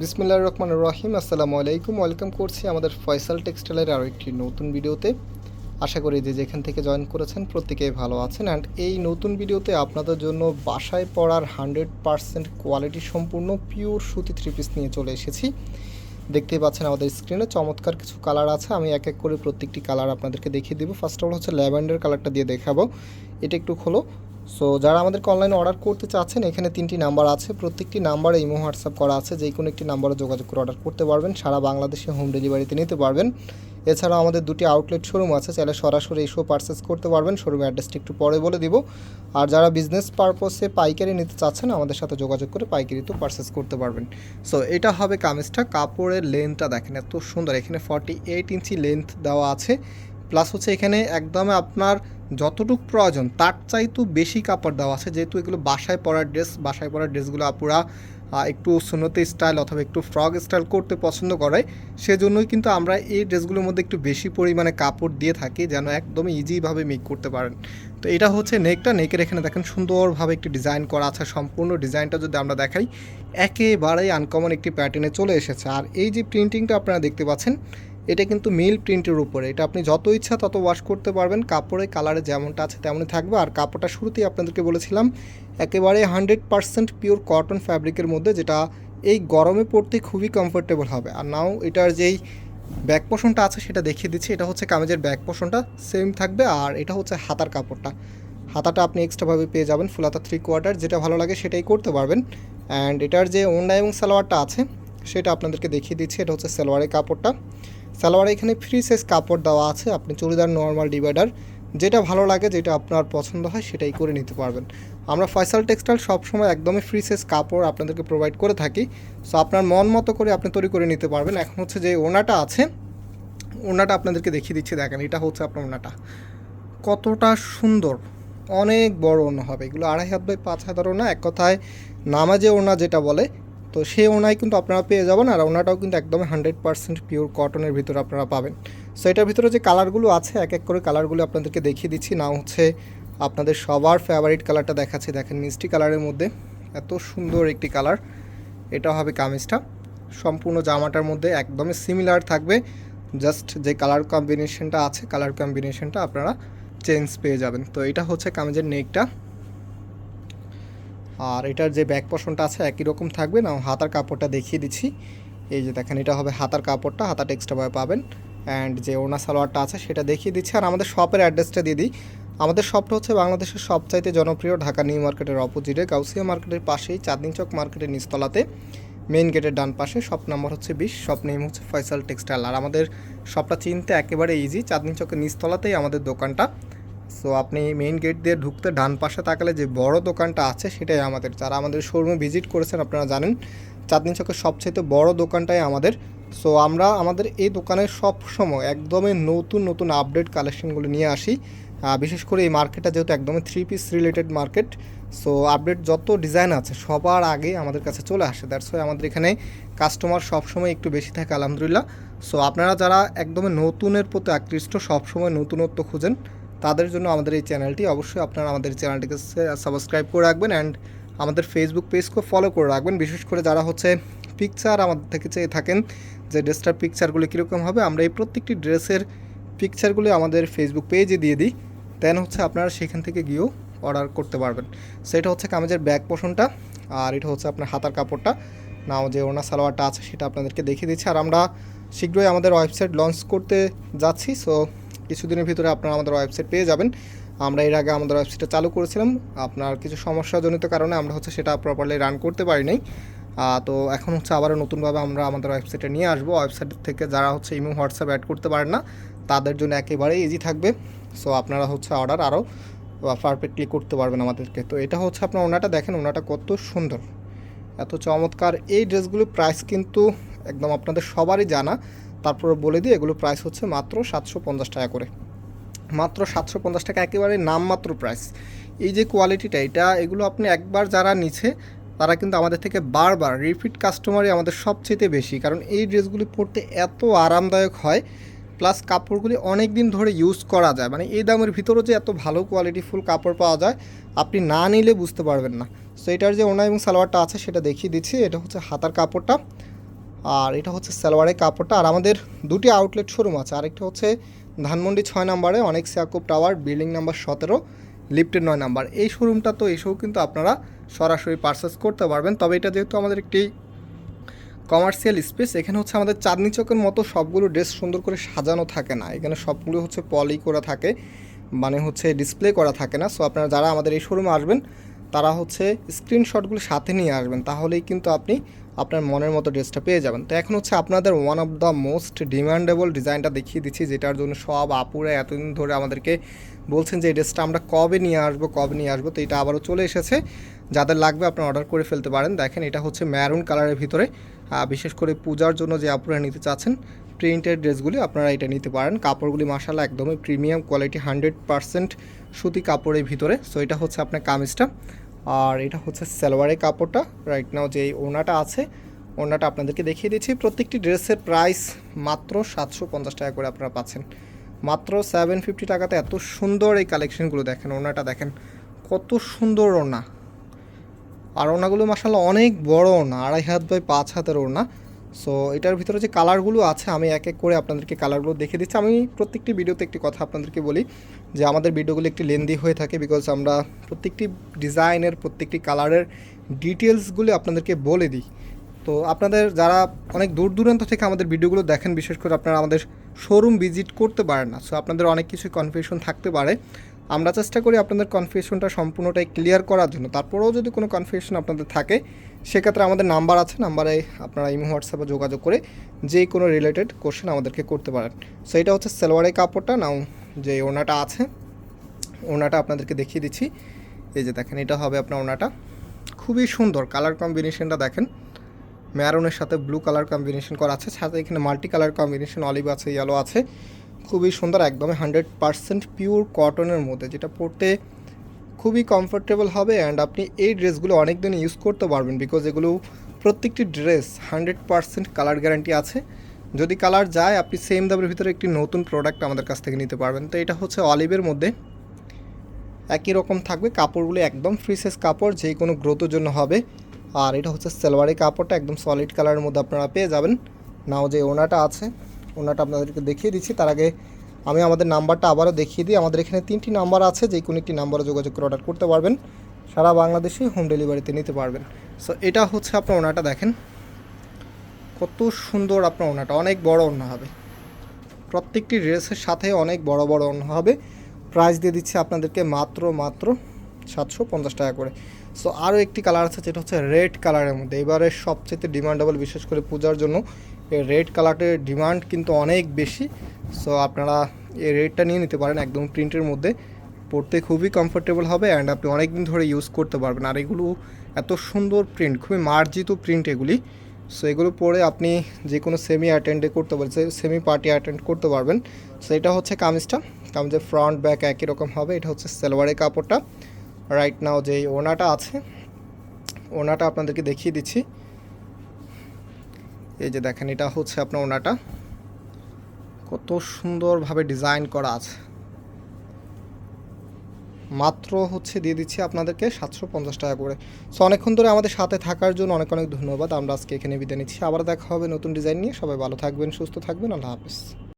বিসমিল্লাহ রহমান রহিম, আসসালামু আলাইকুম। ওয়েলকাম করছি আমাদের ফয়সাল টেক্সটাইলের আরও একটি নতুন ভিডিওতে। আশা করি যে যেখান থেকে জয়েন করেছেন প্রত্যেকেই ভালো আছেন। অ্যান্ড এই নতুন ভিডিওতে আপনাদের জন্য বাসায় পড়ার হান্ড্রেড পারসেন্ট কোয়ালিটি সম্পূর্ণ পিওর সুতি থ্রি পিস নিয়ে চলে এসেছি। দেখতেই পাচ্ছেন আমাদের স্ক্রিনে চমৎকার কিছু কালার আছে। আমি এক এক করে প্রত্যেকটি কালার আপনাদেরকে দেখিয়ে দেবো। ফার্স্ট অফ অল হচ্ছে ল্যাভেন্ডার কালারটা দিয়ে দেখাবো। এটা একটু খোলো। সো যারা আমাদেরকে অনলাইনে অর্ডার করতে চাচ্ছেন, এখানে তিনটি নাম্বার আছে। প্রত্যেকটি নাম্বারে ইমো হোয়াটসঅ্যাপ করা আছে। যে কোনো একটি নাম্বারে যোগাযোগ করে অর্ডার করতে পারবেন। সারা বাংলাদেশে হোম ডেলিভারিতে নিতে পারবেন। এছাড়াও আমাদের দুটি আউটলেট শোরুম আছে। চাইলে সরাসরি এসেও পারচেস করতে পারবেন। শোরুমের অ্যাড্রেসটি একটু পরে বলে দিব। আর যারা বিজনেস পারপসে পাইকারি নিতে চাচ্ছেন, আমাদের সাথে যোগাযোগ করে পাইকারিতেও পারচেস করতে পারবেন। সো এটা হবে কামিজটা। কাপড়ের লেন্থটা দেখেন, এত সুন্দর। এখানে ফর্টি এইট ইঞ্চি লেন্থ দেওয়া আছে। প্লাস হচ্ছে এখানে একদম আপনার যতটুক প্রয়োজন, তার চাইতেও বেশি কাপড় দেওয়া আছে। যেহেতু এগুলো বাসায় পরার ড্রেস, বাসায় পরার ড্রেসগুলো আপুরা একটু সুন্নতি স্টাইল অথবা একটু ফ্রক স্টাইল করতে পছন্দ করে, সেজন্যই কিন্তু আমরা এই ড্রেসগুলোর মধ্যে একটু বেশি পরিমাণে কাপড় দিয়ে থাকি, যেন একদমই ইজিভাবে মেক করতে পারেন। তো এটা হচ্ছে নেকটা নেকের এখানে দেখেন সুন্দরভাবে একটি ডিজাইন করা আছে। সম্পূর্ণ ডিজাইনটা যদি আমরা দেখাই, একেবারেই আনকমন একটি প্যাটার্নে চলে এসেছে। আর এই যে প্রিন্টিংটা আপনারা দেখতে পাচ্ছেন এটা কিন্তু মিল প্রিন্টের উপরে। এটা আপনি যত ইচ্ছা তত ওয়াশ করতে পারবেন। কাপড়ে কালারে যেমনটা আছে তেমনই থাকবে। আর কাপড়টা শুরুতেই আপনাদেরকে বলেছিলাম, একেবারে হান্ড্রেড পারসেন্ট পিওর কটন ফ্যাব্রিকের মধ্যে, যেটা এই গরমে পড়তে খুবই কমফোর্টেবল হবে। আর নাও এটার যেই ব্যাক পোষণটা আছে, সেটা দেখিয়ে দিচ্ছি। এটা হচ্ছে কামেজের ব্যাক পোষণটা সেম থাকবে। আর এটা হচ্ছে হাতার কাপড়টা। হাতাটা আপনি এক্সট্রাভাবে পেয়ে যাবেন ফুল হাতা থ্রি কোয়ার্টার যেটা ভালো লাগে সেটাই করতে পারবেন। অ্যান্ড এটার যে ওন্ডা এবং সালোয়ারটা আছে, সেটা আপনাদেরকে দেখিয়ে দিচ্ছি। এটা হচ্ছে সালোয়ারের কাপড়টা। সালোয়ারে এখানে ফ্রি সাইজ কাপড় দেওয়া আছে। আপনি চুড়িদার নর্মাল ডিভাইডার যেটা ভালো লাগে, যেটা আপনার পছন্দ হয়, সেটাই করে নিতে পারবেন। আমরা ফয়সাল টেক্সটাইল সবসময় একদমই ফ্রি সাইজ কাপড় আপনাদেরকে প্রোভাইড করে থাকি। সো আপনার মন মতো করে আপনি তৈরি করে নিতে পারবেন। এখন হচ্ছে যে ওনাটা আছে ওনাটা আপনাদেরকে দেখিয়ে দিচ্ছি, দেখেন, এটা হচ্ছে আপনার ওনাটা কতটা সুন্দর, অনেক বড় ওনা হবে। এগুলো আড়াই হাত বাই পাঁচ হাতের ওনা এক কথায় নামাজে ওনা যেটা বলে তো সেই ওনায় কিন্তু আপনারা পেয়ে যাবেন আর ওনাটাও কিন্তু একদম হান্ড্রেড পার্সেন্ট পিওর কটনের ভিতরে আপনারা পাবেন। সো এটার ভিতরে যে কালারগুলো আছে, এক এক করে কালারগুলো আপনাদেরকে দেখিয়ে দিচ্ছি। না হচ্ছে আপনাদের সবার ফেভারিট কালারটা দেখাচ্ছি। দেখেন, মিষ্টি কালারের মধ্যে এত সুন্দর একটি কালার এটা হবে কামিজটা। সম্পূর্ণ জামাটার মধ্যে একদমই সিমিলার থাকবে। জাস্ট যে কালার কম্বিনেশনটা আছে কালার কম্বিনেশনটা আপনারা চেঞ্জ পেয়ে যাবেন। তো এটা হচ্ছে কামিজের নেকটা আর এটার যে ব্যাক পশনটা আছে একই রকম থাকবে। না হাতার কাপড়টা দেখিয়ে দিচ্ছি। এই যে দেখেন, এটা হবে হাতার কাপড়টা হাতাটা এক্সট্রাভাবে পাবেন। অ্যান্ড যে ওনা সালোয়ারটা আছে সেটা দেখিয়ে দিচ্ছি। আর আমাদের শপের অ্যাড্রেসটা দিয়ে দিই। আমাদের শপটা হচ্ছে বাংলাদেশের সবচাইতে জনপ্রিয় ঢাকা নিউ মার্কেটের অপোজিটে। গাউসিয়া মার্কেটের পাশেই চাঁদনি চক মার্কেটের নিচতলাতে। মেইন গেটের ডান পাশে শপ নাম্বার হচ্ছে বিশ। শপ নেম হচ্ছে ফয়সাল টেক্সটাইল আর আমাদের শপটা চিনতে একেবারে ইজি চাঁদনি চকের নিচতলাতেই আমাদের দোকানটা। সো আপনি মেইন গেট দিয়ে ঢুকতে ডান পাশে তাকালে যে বড় দোকানটা আছে সেটাই আমাদের। যারা আমাদের শোরুমে ভিজিট করেছেন আপনারা জানেন, চাঁদনি চকের সবচেয়ে বড় দোকানটাই আমাদের। সো আমরা আমাদের এই দোকানে সব সময় একদমই নতুন নতুন আপডেট কালেকশনগুলো নিয়ে আসি। বিশেষ করে এই মার্কেটটা যেহেতু একদমই three piece related market so update যত ডিজাইন আছে সবার আগে আমাদের কাছে চলে আসে। দ্যাটস ওয়াই আমাদের এখানে কাস্টমার সবসময় একটু বেশি থাকে, আলহামদুলিল্লাহ। সো আপনারা যারা একদমই নতুনের প্রতি আকৃষ্ট সবসময় নতুনত্ব খুঁজেন তাদের জন্য আমাদের এই চ্যানেলটি অবশ্যই আপনারা আমাদের চ্যানেলটিকে সাবস্ক্রাইব করে রাখবেন অ্যান্ড আমাদের ফেসবুক পেজকে ফলো করে রাখবেন। বিশেষ করে যারা হচ্ছে পিকচার আমাদের থেকে চেয়ে থাকেন যে ড্রেসটার পিকচারগুলি কীরকম হবে, আমরা এই প্রত্যেকটি ড্রেসের পিকচারগুলি আমাদের ফেসবুক পেজে দিয়ে দিই। দেন হচ্ছে আপনারা সেখান থেকে গিয়েও অর্ডার করতে পারবেন। সেটা হচ্ছে কামেজের ব্যাক পোষণটা আর এটা হচ্ছে আপনার হাতার কাপড়টা। নাও যে ওনা সালোয়ারটা আছে সেটা আপনাদেরকে দেখিয়ে দিচ্ছি। আর আমরা শীঘ্রই আমাদের ওয়েবসাইট লঞ্চ করতে যাচ্ছি। সো কিছুদিনের ভিতরে আপনারা আমাদের ওয়েবসাইট পেয়ে যাবেন। আমরা এর আগে আমাদের ওয়েবসাইটটা চালু করেছিলাম। আপনার কিছু সমস্যাজনিত কারণে আমরা হচ্ছে সেটা প্রপারলি রান করতে পারি নাই। তো এখন হচ্ছে আবারও নতুনভাবে আমরা আমাদের ওয়েবসাইটে নিয়ে আসব। ওয়েবসাইট থেকে যারা হচ্ছে ইমো, হোয়াটসঅ্যাপ অ্যাড করতে পারেন না, তাদের জন্য একেবারেই ইজি থাকবে। সো আপনারা হচ্ছে অর্ডার আরও পারফেক্টলি করতে পারবেন আমাদেরকে। তো এটা হচ্ছে আপনার ওনাটা দেখেন, ওনাটা কত সুন্দর। এত চমৎকার। এই ড্রেসগুলোর প্রাইস কিন্তু একদম আপনাদের সবারই জানা। তারপরে বলে দিই, এগুলো প্রাইস হচ্ছে মাত্র সাতশো পঞ্চাশ টাকা করে। মাত্র সাতশো পঞ্চাশ টাকা একেবারে নামমাত্র প্রাইস এই যে কোয়ালিটিটা এটা এগুলো আপনি একবার যারা নিচ্ছে তারা কিন্তু আমাদের থেকে বারবার রিপিট কাস্টমারই আমাদের সবচেয়ে বেশি। কারণ এই ড্রেসগুলি পরতে এত আরামদায়ক হয় প্লাস কাপড়গুলি অনেক দিন ধরে ইউজ করা যায়। মানে এই দামের ভিতরেও যে এত ভালো কোয়ালিটি ফুল কাপড় পাওয়া যায়, আপনি না নিলে বুঝতে পারবেন না। সো এটার যে ওনা এবং সালোয়ারটা আছে, সেটা দেখিয়ে দিচ্ছি। এটা হচ্ছে হাতার কাপড়টা। আর এটা হচ্ছে সালোয়ারের কাপড়টা। আর আমাদের দুটি আউটলেট শোরুম আছে। আরেকটা হচ্ছে ধানমন্ডি ছয় নম্বরে, অনেক সিয়াকুব টাওয়ার বিল্ডিং নাম্বার সতেরো লিফটের নয় নাম্বার। এই শোরুমটা তো এসেও কিন্তু আপনারা সরাসরি পারচেস করতে পারবেন। তবে এটা যেহেতু আমাদের একটি কমার্শিয়াল স্পেস এখানে হচ্ছে আমাদের চাঁদনি চকের মতো সবগুলো ড্রেস সুন্দর করে সাজানো থাকে না। এখানে সবগুলো হচ্ছে পলি করা থাকে মানে হচ্ছে ডিসপ্লে করা থাকে না। সো আপনারা যারা আমাদের এই শোরুমে আসবেন, তারা হচ্ছে স্ক্রিনশটগুলো সাথে নিয়ে আসবেন। তাহলেই কিন্তু আপনি আপনার মনের মতো ড্রেসটা পেয়ে যাবেন। তো এখন হচ্ছে আপনাদের one of the most demandable ডিজাইনটা দেখিয়ে দিচ্ছি, যেটার জন্য সব আপুরা এতদিন ধরে আমাদেরকে বলছেন যে এই ড্রেসটা আমরা কবে নিয়ে আসব, কবে নিয়ে আসব। তো এটা আবারও চলে এসেছে। যাদের লাগবে আপনি অর্ডার করে ফেলতে পারেন। দেখেন এটা হচ্ছে ম্যারুন কালারের ভিতরে। বিশেষ করে পূজার জন্য যে আপনারা নিতে চাচ্ছেন প্রিন্টেড ড্রেসগুলি আপনারা এটা নিতে পারেন। কাপড়গুলি মাসাল্লাহ একদমই প্রিমিয়াম কোয়ালিটি হান্ড্রেড পারসেন্ট সুতি কাপড়ের ভিতরে। সো এটা হচ্ছে আপনার কামিজটা। আর এটা হচ্ছে সালোয়ারের কাপড়টা। রাইট নাও যে ওনাটা আছে ওনাটা আপনাদেরকে দেখিয়ে দিচ্ছি। প্রত্যেকটি ড্রেসের প্রাইস মাত্র সাতশো পঞ্চাশ টাকা করে আপনারা পাচ্ছেন। মাত্র সেভেন ফিফটি টাকাতে এত সুন্দর এই কালেকশানগুলো দেখেন ওনাটা দেখেন, কত সুন্দর ওনা আর ওনাগুলো মাসাল্লাহ অনেক বড় ওনা আড়াই হাত বাই পাঁচ হাতের ওনা সো এটার ভিতরে যে কালারগুলো আছে, আমি এক এক করে আপনাদেরকে কালারগুলো দেখে দিচ্ছি। আমি প্রত্যেকটি ভিডিওতে একটি কথা আপনাদেরকে বলি যে, আমাদের ভিডিওগুলো একটি লেন্দি হয়ে থাকে বিকজ আমরা প্রত্যেকটি ডিজাইনের, প্রত্যেকটি কালারের ডিটেলসগুলো আপনাদেরকে বলে দিই। তো আপনাদের যারা অনেক দূর দূরান্ত থেকে আমাদের ভিডিওগুলো দেখেন, বিশেষ করে আপনারা আমাদের শোরুম ভিজিট করতে পারেন না। সো আপনাদের অনেক কিছু কনফিউশন থাকতে পারে। আমরা চেষ্টা করি আপনাদের কনফিউশনটা সম্পূর্ণটাই ক্লিয়ার করার জন্য। তারপরেও যদি কোনো কনফিউশন আপনাদের থাকে, সেক্ষেত্রে আমাদের নাম্বার আছে নাম্বারে আপনারা ইমো হোয়াটসঅ্যাপে যোগাযোগ করে যে কোনো রিলেটেড কোশ্চেন আমাদেরকে করতে পারেন। সো এটা হচ্ছে সেলোয়ারের কাপড়টা। নাও যে ওনাটা আছে ওনাটা আপনাদেরকে দেখিয়ে দিচ্ছি। এই যে দেখেন, এটা হবে আপনার ওনাটা খুবই সুন্দর কালার কম্বিনেশনটা দেখেন। ম্যারনের সাথে ব্লু কালার কম্বিনেশন করা আছে। সাথে এখানে মাল্টি কালার কম্বিনেশন অলিভ আছে ইয়েলো আছে। খুবই সুন্দর, একদমই হান্ড্রেড পারসেন্ট পিওর কটনের মধ্যে, যেটা পরতে খুবই কমফোর্টেবল হবে অ্যান্ড আপনি এই ড্রেসগুলো অনেক দিন ইউজ করতে পারবেন বিকজ এগুলো প্রত্যেকটি dress hundred percent colour guarantee আছে। যদি কালার যায়, আপনি সেম দামের ভিতরে একটি নতুন প্রোডাক্ট আমাদের কাছ থেকে নিতে পারবেন। তো এটা হচ্ছে অলিভের মধ্যে। একই রকম থাকবে, কাপড়গুলো একদম ফ্রি সাইজ কাপড়, যে কোনো গ্রোথের জন্য হবে। আর এটা হচ্ছে সেলভারি কাপড়টা, একদম সলিড কালারের মধ্যে আপনারা পেয়ে যাবেন। নাও যে ওনাটা আছে ওনাটা আপনাদেরকে দেখিয়ে দিচ্ছি। তার আগে আমি আমাদের নাম্বারটা আবারও দেখিয়ে দিই। আমাদের এখানে তিনটি নাম্বার আছে, যে কোনো একটি নাম্বারে যোগাযোগ করে অর্ডার করতে পারবেন। সারা বাংলাদেশে হোম ডেলিভারিতে নিতে পারবেন। সো এটা হচ্ছে আপনার ওনাটা দেখেন। কত সুন্দর আপনার ওনাটা, অনেক বড় ওনা হবে। প্রত্যেকটি ড্রেসের সাথে অনেক বড় বড় ওনা হবে। প্রাইস দিয়ে দিচ্ছি আপনাদেরকে মাত্র মাত্র সাতশো পঞ্চাশ টাকা করে। সো আরও একটি কালার আছে যেটা হচ্ছে রেড কালারের মধ্যে। এবারে সবচেয়ে ডিমান্ডেবল বিশেষ করে পূজার জন্য, এই রেড কালারের ডিমান্ড কিন্তু অনেক বেশি। সো আপনারা এই রেডটা নিয়ে নিতে পারেন একদম প্রিন্টের মধ্যে। পড়তে খুবই কমফোর্টেবল হবে অ্যান্ড আপনি অনেক দিন ধরে ইউজ করতে পারবেন। আর এগুলো এত সুন্দর প্রিন্ট খুবই মার্জিত প্রিন্ট এগুলি। সো এগুলো পরে আপনি যে কোনো সেমি অ্যাটেন্ডে করতে পারবেন সেমি পার্টি অ্যাটেন্ড করতে পারবেন। সো এটা হচ্ছে কামিজটা। কামিজের ফ্রন্ট ব্যাক একই রকম হবে। এটা হচ্ছে সেলোয়ারের কাপড়টা। রাইট নাও যে ওনাটা আছে, ওনাটা আপনাদেরকে দেখিয়ে দিচ্ছি। এই যে দেখেন, এটা হচ্ছে আপনার ওনাটা। কত সুন্দরভাবে ডিজাইন করা আছে। মাত্র হচ্ছে দিয়ে দিচ্ছি আপনাদেরকে সাতশো পঞ্চাশ টাকা করে। সো অনেকক্ষণ ধরে আমাদের সাথে থাকার জন্য অনেক অনেক ধন্যবাদ। আমরা আজকে এখানে বিদায় নিচ্ছি। আবার দেখা হবে নতুন ডিজাইন নিয়ে। সবাই ভালো থাকবেন, সুস্থ থাকবেন। আল্লাহ হাফিজ।